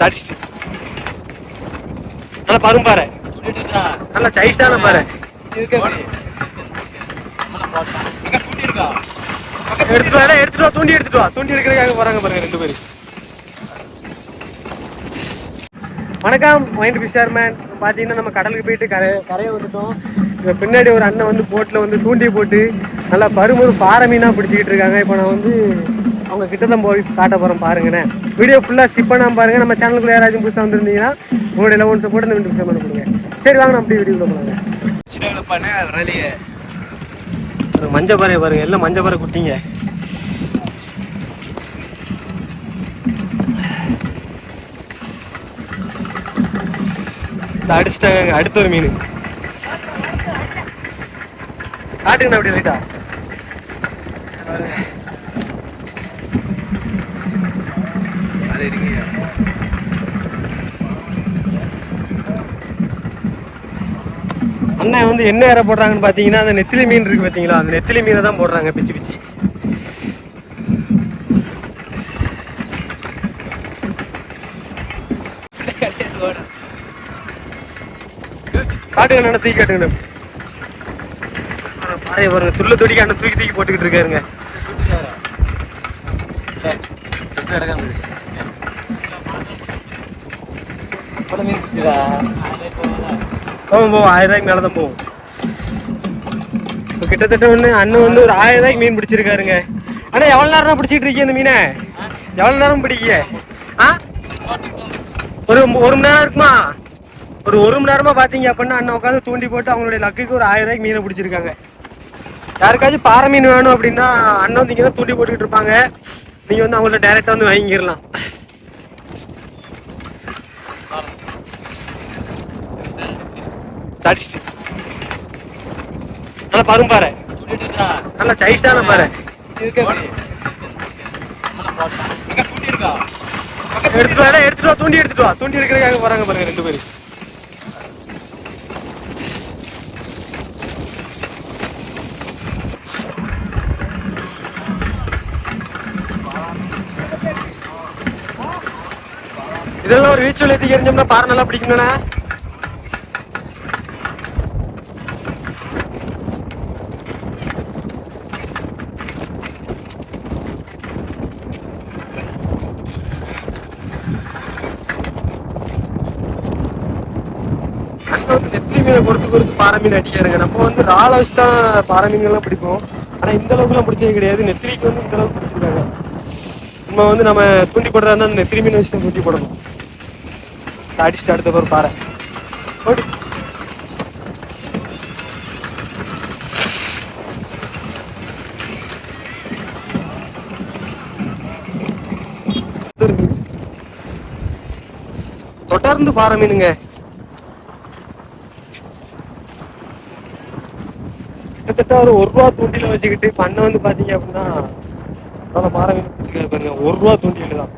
தடிச்சு. நல்லா பரும்பாறை நல்லா சைஸான பாரு. எடுத்துட்டு வா எடுத்துட்டு வா தூண்டி எடுத்துட்டு வா. தூண்டி எடுக்கிறதுக்காக போறாங்க பாருங்க ரெண்டு பேரும் வணக்கம் மைண்ட் ஃபிஷர்மேன் பார்த்தீங்கன்னா நம்ம கடலுக்கு போயிட்டு கரை கரையை வந்துட்டோம். இப்போ பின்னாடி ஒரு அண்ணன் வந்து போட்டில் வந்து தூண்டி போட்டு நல்லா பருமொரு பாறை மீனாக பிடிச்சிக்கிட்டு இருக்காங்க. இப்போ நான் வந்து அவங்க கிட்ட தான் போய் காட்ட போகிறோம் பாருங்கண்ணே. வீடியோ ஃபுல்லாக ஸ்கிப் பண்ணாமல் பாருங்க. நம்ம சேனலுக்குள்ள யாராச்சும் புதுசாக வந்திருந்தீங்கன்னா உங்களுடைய லெவன் சப்போர்ட் இந்த வீட்டு பண்ண கொடுங்க. சரி வாங்க நம்ம அப்படியே வீடியோ போகலாங்க மஞ்சள் பாறை பாருங்க. எல்லாம் மஞ்சள் பாறை குட்டிங்க. அடிச்சிட்டாங்க அடுத்த ஒரு மீன். காட்டுங்கண்ணா அப்படி ரைட்டா அண்ணன் வந்து என்ன ஏற போடுறாங்கன்னு பார்த்தீங்கன்னா அந்த நெத்திலி மீன் இருக்கு பார்த்தீங்களா அந்த நெத்திலி மீனை தான் போடுறாங்க பிச்சு பிச்சு. காட்டுங்க அண்ணன் தூக்கி காட்டுங்க பாறை பாருங்க துள்ள துடிக்க அண்ணன் தூக்கி தூக்கி போட்டுக்கிட்டு இருக்காருங்க. போவோம் போவோம். ஆயிரம் ரூபாய்க்கு மேலே தான் போவோம். இப்போ கிட்டத்தட்ட ஒன்று அண்ணன் வந்து ஒரு ஆயிரம் ரூபாய்க்கு மீன் பிடிச்சிருக்காருங்க. அண்ணா எவ்வளோ நேரம் பிடிச்சிட்டு இருக்கீங்க இந்த மீனை? எவ்வளோ நேரம் பிடிக்க ஆ? ஒரு ஒரு மணி நேரம் இருக்குமா? ஒரு ஒரு மணி நேரமா பார்த்தீங்க அப்படின்னா அண்ணன் உட்காந்து தூண்டி போட்டு அவங்களுடைய லக்குக்கு ஒரு ஆயிரம் ரூபாய்க்கு மீனை பிடிச்சிருக்காங்க. யாருக்காச்சும் பாறை மீன் வேணும் அப்படின்னா அண்ணன் வந்து இங்கே தான் தூண்டி போட்டுக்கிட்டு இருப்பாங்க. நீங்கள் வந்து அவங்கள்ட்ட டேரெக்டாக வந்து வாங்கிக்கிறலாம் தடிச்சு. நல்லா பாரு. நல்லா சைஸான பாரு. எடுத்துட்டு வா எடுத்துட்டு வா தூண்டி எடுத்துட்டு வா. தூண்டி எடுக்கிறதுக்காக போறாங்க பாருங்க ரெண்டு பேரும் இதெல்லாம் ஒரு வீச்சு ஏற்றி எரிஞ்சோம்னா பாறை நல்லா பிடிக்கணும்னா? அண்ணன் வந்து நெத்திலி மீனை பொறுத்து பொறுத்து பாறை மீன் அடிக்காருங்க நம்ம வந்து ராள வச்சு தான் பாறை மீன்கள்லாம் பிடிப்போம். ஆனா இந்த அளவுக்குலாம் பிடிச்சது கிடையாது. நெத்திலிக்கு வந்து இந்த அளவுக்கு பிடிச்சிருக்காங்க. நம்ம வந்து நம்ம தூண்டி போடுறதா இருந்தா அந்த நெத்திலி மீன் வச்சு தான் தூண்டி போடணும். அடிச்சுட்டு அடுத்த ஒரு பாறை. ஓடி மீன். தொடர்ந்து பாறை மீனுங்க. கிட்டத்தட்ட ஒரு ஒரு ரூபா தூண்டில வச்சுக்கிட்டு பண்ண வந்து பாத்தீங்க அப்படின்னா அவ்வளோ பாறை பாருங்க. ஒரு ரூபா தூண்டில தான்.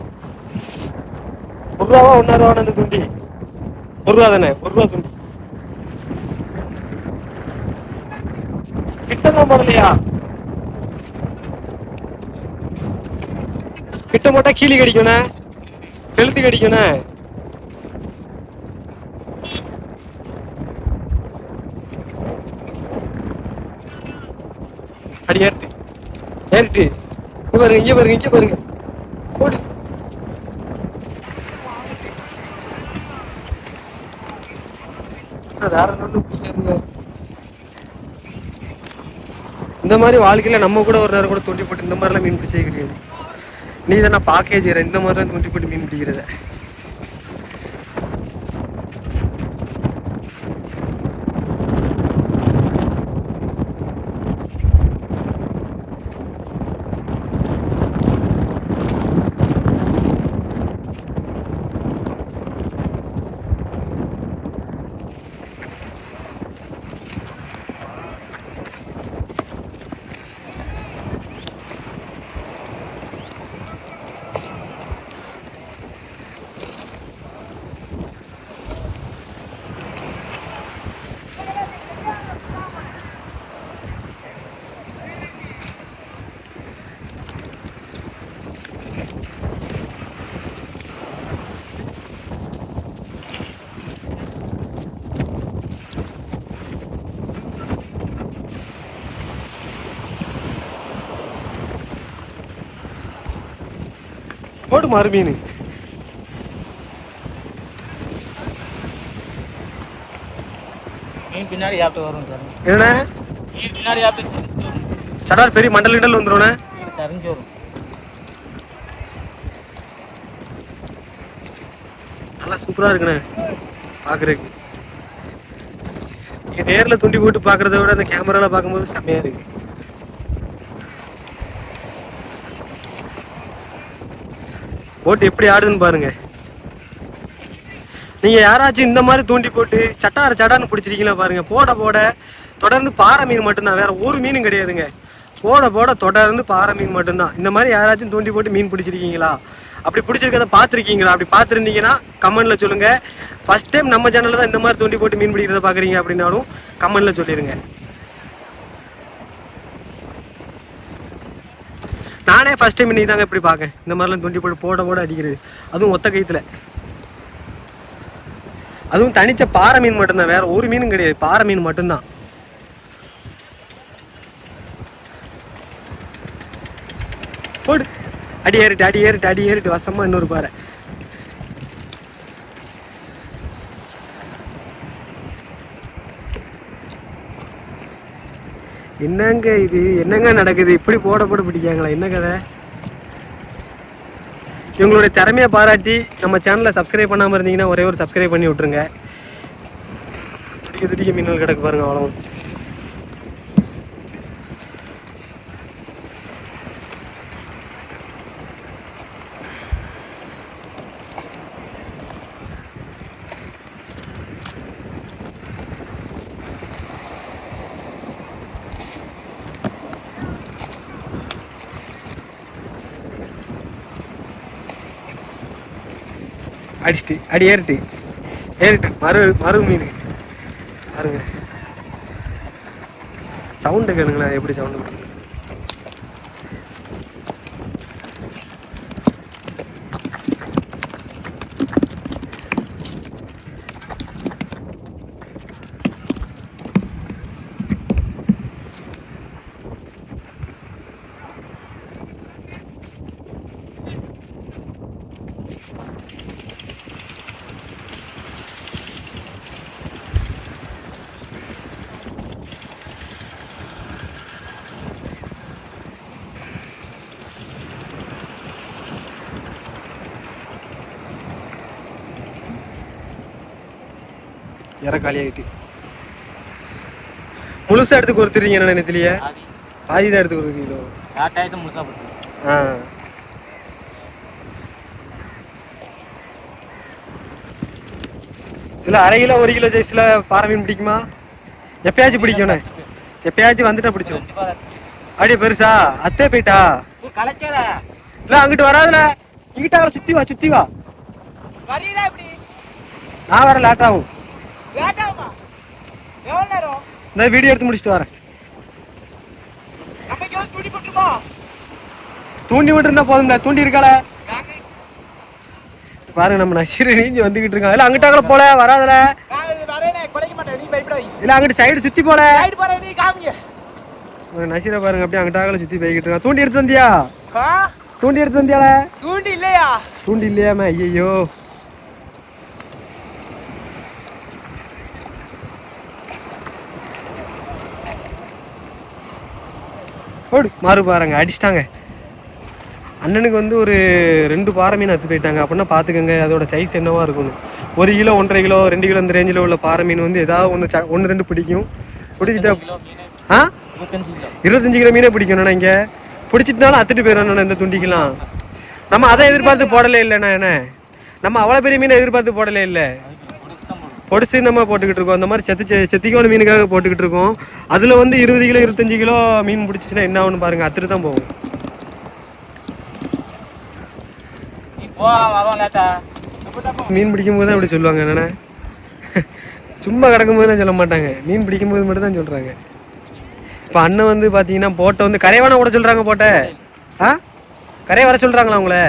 ஒரு ரூபாவா ஒன்னா ரூபா அந்த தூண்டி? ஒரு ரூபா தானே? ஒரு ரூபா தூண்டி. கிட்டலாம் போடலையா? கிட்ட மாட்டா கீழி கடிக்கணும் செலுத்து கடிக்கணே அடி ஏறிட்டு ஏறிட்டு இங்க பாருங்க இங்க பாருங்க இங்க பாருங்க. ஓடு. வேற ஒன்றும் பிடிக்காதுங்க இந்த மாதிரி வாழ்க்கையில நம்ம கூட ஒரு நேரம் கூட தூண்டி போட்டு இந்த மாதிரிலாம் மீன் பிடிச்சே கிடையாது. நீ தானே பாக்கே செய்யற இந்த மாதிரிலாம் தூண்டி போட்டு மீன் பிடிக்கிறத. போடு மாறு மீன் மீன் பின்னாடி வரும் சார்? மீன். சடார் பெரிய மண்டல் கிண்டல் சரிஞ்சு வரும். நல்லா சூப்பரா இருக்குண்ணே. பாக்குறதுக்கு. நீங்க நேர்ல துண்டி போட்டு பாக்குறத விட அந்த கேமரால பார்க்கும்போது செம்மையா இருக்கு. போட்டு எப்படி ஆடுதுன்னு பாருங்க. நீங்க யாராச்சும் இந்த மாதிரி தூண்டி போட்டு சட்டார சடான்னு பிடிச்சிருக்கீங்களா பாருங்க. போட போட தொடர்ந்து பாறை மீன் மட்டும்தான் வேற ஒரு மீனும் கிடையாதுங்க. போட போட தொடர்ந்து பாறை மீன் மட்டும்தான். இந்த மாதிரி யாராச்சும் தூண்டி போட்டு மீன் பிடிச்சிருக்கீங்களா? அப்படி பிடிச்சிருக்கத பார்த்துருக்கீங்களா? அப்படி பார்த்துருந்தீங்கன்னா கமெண்ட்ல சொல்லுங்க. ஃபர்ஸ்ட் டைம் நம்ம சேனல்ல தான் இந்த மாதிரி தூண்டி போட்டு மீன் பிடிக்கிறத பாக்குறீங்க அப்படின்னாலும் கமெண்ட்ல சொல்லிடுங்க நானே ஃபஸ்ட் டைம் இன்னைக்கு தாங்க இப்படி பார்க்கேன். இந்த மாதிரிலாம் தூண்டி போட்டு போட போட அடிக்கிறது. அதுவும் ஒத்த கைத்துல அதுவும் தனிச்ச பாறை மீன் மட்டும்தான் வேற ஒரு மீனும் கிடையாது. பாறை மீன் மட்டும்தான். போடு. அடி ஏறிட்டு அடி ஏறிட்டு அடி ஏறிட்டு வசமா இன்னொரு பாறை. என்னங்க இது? என்னங்க நடக்குது? இப்படி போட போட பிடிக்காங்களா என்ன கதை? இவங்களுடைய திறமையை பாராட்டி நம்ம சேனலை சப்ஸ்கிரைப் பண்ணாமல் இருந்தீங்கன்னா ஒரே ஒரு சப்ஸ்கிரைப் பண்ணி விட்ருங்க துடிக்க துடிக்க மீன்கள் கிடக்கு பாருங்க அவ்வளோ அடிச்சிட்டு அடி ஏறிட்டு. ஏறிட்டு மறு மறு மீன். பாருங்க. சவுண்டு கேளுங்களேன் எப்படி சவுண்டு இற காலி ஆயிட்டு முழுசா எடுத்து கொடுத்துறீங்க என்ன நினைத்திலேயே ஆதி. பாதி தான் எடுத்து கொடுக்குறீங்களோ? காட்டாயத்தை முழுசா போட்டு ஆ. இல்ல அரை கிலோ ஒரு கிலோ சைஸ்ல பாறை மீன் பிடிக்குமா? எப்பயாச்சும் பிடிக்கும்ண்ணே எப்பயாச்சும் வந்துட்டா பிடிச்சோம். அப்படியே பெருசா? அத்தே போயிட்டா? இல்ல அங்கிட்டு வராதுல. இங்கிட்ட சுத்தி வா சுத்தி வா. நான் வர லேட் ஆகும் வேண்டாமா எவ்வளவு நேரம்? இந்த வீடியோ எடுத்து முடிச்சுட்டு வரேன். நம்ம துடி போட்டுருமா? தூண்டி விட்டு இருந்தா போதும்ல தூண்டி இருக்கால பாருங்க நம்ம நசீர் நீஞ்சி வந்துகிட்டு இருக்கான் இல்ல அங்கிட்டாங்கள போல வராதுல. இல்ல அங்கிட்டு சைடு சுத்தி போல. நசீரை பாருங்க அப்படியே அங்கிட்டாங்கள சுத்தி போய்கிட்டு இருக்கான் தூண்டி எடுத்து வந்தியா? தூண்டி எடுத்து வந்தியால தூண்டி இல்லையா? தூண்டி இல்லையாம ஐயோ ஓடு மாறு பாருங்க அடிச்சிட்டாங்க. அண்ணனுக்கு வந்து ஒரு ரெண்டு பாறை மீன் அத்து போயிட்டாங்க. அப்படின்னா பார்த்துக்கோங்க அதோட சைஸ் என்னவா இருக்கும்னு. ஒரு கிலோ ஒன்றரை கிலோ ரெண்டு கிலோ இந்த ரேஞ்சில் உள்ள பாறை மீன் வந்து ஏதாவது ஒன்று ஒன்று ரெண்டு பிடிக்கும். பிடிச்சிட்டா ஆ? இருபத்தஞ்சு கிலோ. மீனே பிடிக்கணும் இங்க. பிடிச்சிட்டுனாலும் அத்துட்டு போயிடணும் இந்த துண்டிக்கலாம் நம்ம அதை எதிர்பார்த்து போடலே இல்லைண்ணா என்ன? நம்ம அவ்வளோ பெரிய மீனை எதிர்பார்த்து போடலே இல்லை. பொடிசு தான் போடும் பொடிசு நம்ம போட்டுக்கிட்டு இருக்கோம். அந்த மாதிரி செத்து செத்திக்கோன மீனுக்காக போட்டுக்கிட்டு இருக்கோம். அதில் வந்து இருபது கிலோ இருபத்தஞ்சு கிலோ மீன் பிடிச்சிச்சுன்னா என்ன ஆகும்னு பாருங்க. அத்துட்டு தான் போகும். மீன் பிடிக்கும் போது தான் அப்படி சொல்லுவாங்க. என்னண்ணே சும்மா கிடக்கும் போது தான் சொல்ல மாட்டாங்க. மீன் பிடிக்கும் போது மட்டும் தான் சொல்கிறாங்க இப்போ அண்ணன் வந்து பார்த்தீங்கன்னா போட்டை வந்து கரைவான கூட சொல்கிறாங்க போட்டை. ஆ? கரையை வர சொல்கிறாங்களா உங்களை?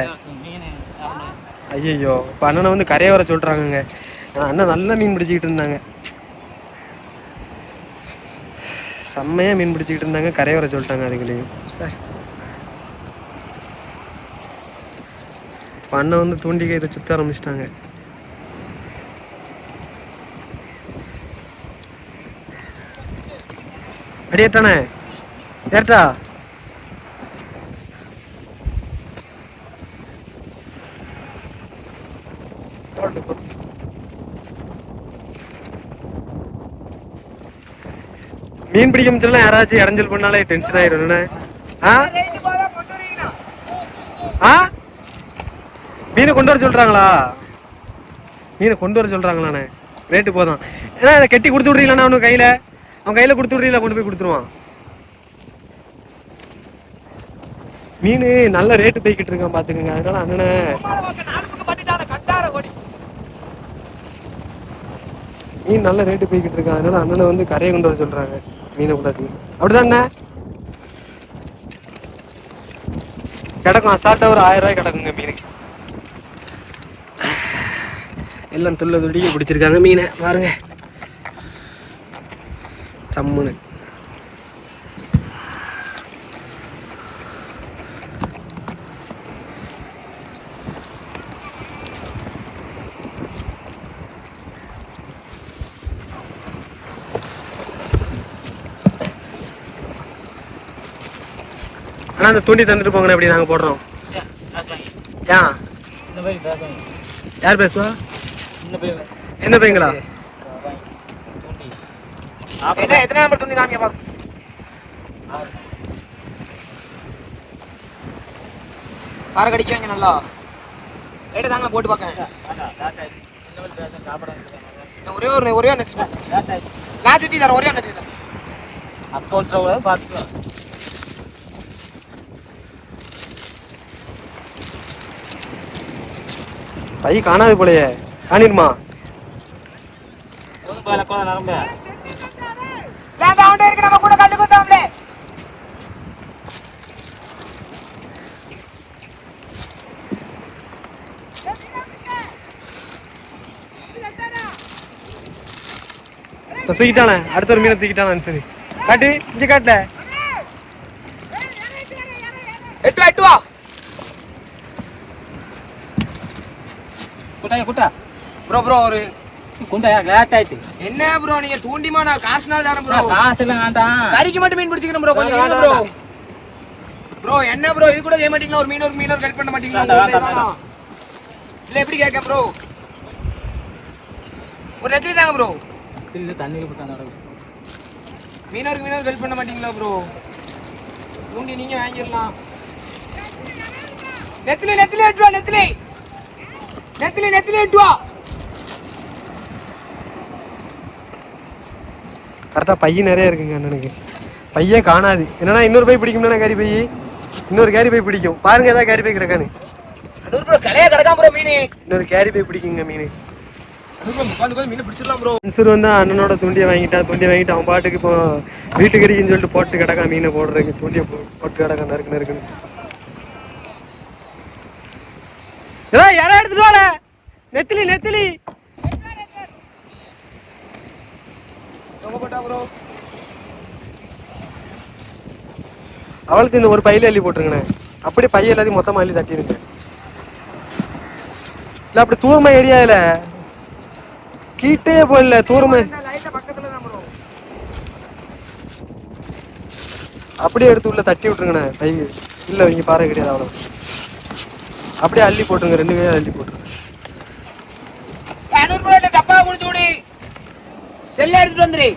ஐயோ இப்போ அண்ணனை வந்து கரையை வர சொல்கிறாங்கங்க அண்ணன் நல்ல மீன் பிடிச்சிக்கிட்டு இருந்தாங்க. செம்மையாக மீன் பிடிச்சிக்கிட்டு இருந்தாங்க. கரையை வர சொல்லிட்டாங்க அதுக்குள்ளேயும் சே இப்போ அண்ணன் வந்து தூண்டி இதை சுத்த ஆரம்பிச்சிட்டாங்க. அடியேட்டானே ஏட்டா மீன் பிடிக்க முடிச்சல யாராச்சும் இறஞ்சல் பண்ணாலே டென்ஷன் ஆயிரும் ஆ? மீனை கொண்டு வர சொல்றாங்களா? மீனை கொண்டு வர சொல்றாங்களாண்ணே? ரேட்டு போதும். ஏன்னா அதை கட்டி கொடுத்து விட்றீங்களாண்ணா அவனுக்கு கையில? அவன் கையில கொடுத்து விட்றீங்களா? கொண்டு போய் கொடுத்துருவான். மீன் நல்ல ரேட்டு போய்கிட்டு இருக்கான் பாத்துக்கங்க. அதனால அண்ணனை. மீன் நல்ல ரேட்டு போய்கிட்டு இருக்கான். அதனால அண்ணனை வந்து கரையை கொண்டு வர சொல்றாங்க. மீனை கொண்டாந்து அப்படிதானே? கிடக்கும் அசால்ட்டா ஒரு ஆயிரம் ரூபாய் கிடக்குங்க மீனுக்கு எல்லாம் துள்ள துடிக்க பிடிச்சிருக்காங்க மீனை. பாருங்க. சம்முன்னு. ஆனா அந்த தூண்டி தந்துட்டு போங்கண்ணே அப்படி நாங்க போடுறோம். ஏன் யார் பேசுவா? சின்ன பையங்களா? எத்தனை நம்பர் துணி காமிக்க பாக்கு பாறை கடிக்காங்க நல்லா. ரேட்டு தாங்க போட்டு பார்க்கேன் நான் ஒரே ஒரு ஒரே ஒன்று நான் சுற்றி தரேன் ஒரே ஒன்று தரேன் அக்கௌண்ட் பார்த்துக்கலாம் பை காணாது போலயே காணிருமா ஒன்று போய் கூட நரம்பு லேண்ட் அவன்கிட்ட இருக்கு நம்ம கூட கண்டு குத்தாமலே. இப்ப தூக்கிட்டானே அடுத்த ஒரு மீனை தூக்கிட்டானே சரி. காட்டு இங்க காட்டல. எட்டு வா எட்டு வா. குட்டாங்க குட்டா. ப்ரோ ப்ரோ ஒரு குண்டா லேட் ஆயிட்டு. என்ன ப்ரோ நீங்க தூண்டிமா நான் காசு நாள் தரேன் ப்ரோ? காசு இல்லை வேண்டாம். கறிக்கு மட்டும் மீன் பிடிச்சிக்கணும் ப்ரோ கொஞ்சம் இருங்க ப்ரோ. ப்ரோ என்ன ப்ரோ இது கூட செய்ய மாட்டீங்களா? ஒரு மீன் ஒரு மீன் ஹெல்ப் பண்ண மாட்டீங்களா. இல்ல எப்படி கேட்க ப்ரோ? ஒரு நெத்திலி தாங்க ப்ரோ. இல்லை தண்ணி போட்டாங்க மீனவருக்கு மீனவர் ஹெல்ப் பண்ண மாட்டீங்களா ப்ரோ? தூண்டி நீங்க வாங்கிடலாம். நெத்திலி நெத்திலி எட்டு நெத்திலி. நெத்திலி நெத்திலி எட்டு வா. கரெக்டா பைய நிறைய இருக்குங்க அண்ணனுக்கு. பையே காணாது. என்னன்னா இன்னொரு பை பிடிக்கும்னா கறி பை? இன்னொரு கேரி பை பிடிக்கும். பாருங்க ஏதாவது கேரி பை கிடக்கானு நூறு ப்ரோ கலையா கிடக்காம ப்ரோ மீன். இன்னொரு கேரி பை பிடிக்குங்க மீன். மீன் மன்சூர் வந்து அண்ணனோட தூண்டியை வாங்கிட்டான் தூண்டியை வாங்கிட்டு அவன் பாட்டுக்கு இப்போ வீட்டுக்கு அடிக்குன்னு சொல்லிட்டு போட்டு கிடக்கான் மீனை போடுறதுக்கு. தூண்டியை போட்டு கிடக்கான் நறுக்கு நறுக்குன்னு. ஏதோ யாரா எடுத்துட்டு வாடா. நெத்திலி நெத்திலி. ரொம்ப போட்டா ப்ரோ அவளுக்கு இந்த ஒரு பையில அள்ளி போட்டுருங்கண்ணே. அப்படியே பைய எல்லாத்தையும் மொத்தமா அள்ளி தட்டிடுங்க. இல்ல அப்படி தூரமா ஏரியால கீட்டே போயில தூரமா. லைட்டா பக்கத்துல தான் ப்ரோ அப்படியே எடுத்து உள்ள தட்டி விட்டுருங்கண்ணே பை. இல்ல இங்க பாரு கிடையாது அவ்வளவு அப்படியே அள்ளி போட்டுருங்க ரெண்டு கையும் அள்ளி போட்டுருங்க. ப்ரோ டப்பா குடிச்சு விடு செல்ல எடுத்துட்டு வந்துரு.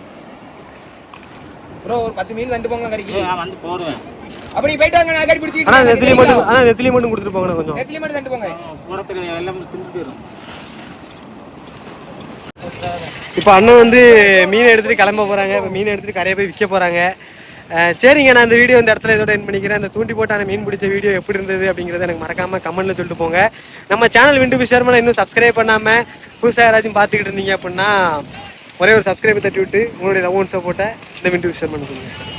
ப்ரோ ஒரு பத்து மீன் ரெண்டு போங்க கறிக்கு. நான் வந்து போடுவேன். அப்படி போயிட்டு வாங்க நான் கறி ஆனா பிடிச்சிக்கிட்டு நெத்திலி மட்டும் ஆனா நெத்திலி மட்டும் கொடுத்துட்டு போங்கண்ணே கொஞ்சம். நெத்திலி மட்டும் ரெண்டு போங்க. போகிறதுக்கு எல்லாம் திண்டு போயிடும் இப்போ அண்ணன் வந்து மீன் எடுத்துட்டு கிளம்ப போறாங்க. இப்போ மீன் எடுத்துட்டு கரையை போய் விற்க போறாங்க. சரிங்க நான் இந்த வீடியோ இந்த இடத்துல இதோட என் பண்ணிக்கிறேன். இந்த தூண்டி போட்டான மீன் பிடிச்ச வீடியோ எப்படி இருந்தது அப்படிங்கறத எனக்கு மறக்காம கமெண்ட்ல சொல்லிட்டு போங்க. நம்ம சேனல் விண்டு பிஷர்மனை இன்னும் சப்ஸ்கிரைப் பண்ணாம புதுசாக யாராச்சும் பார்த்துக்கிட்டு இருந்தீங்க அப்படின்னா ஒரே ஒரு சப்ஸ்கிரைப் தட்டி விட்டு உங்களுடைய லவ் சப்போர்ட்டை இந்த விண்டு பிஷர்மன் சொல்லுங்கள்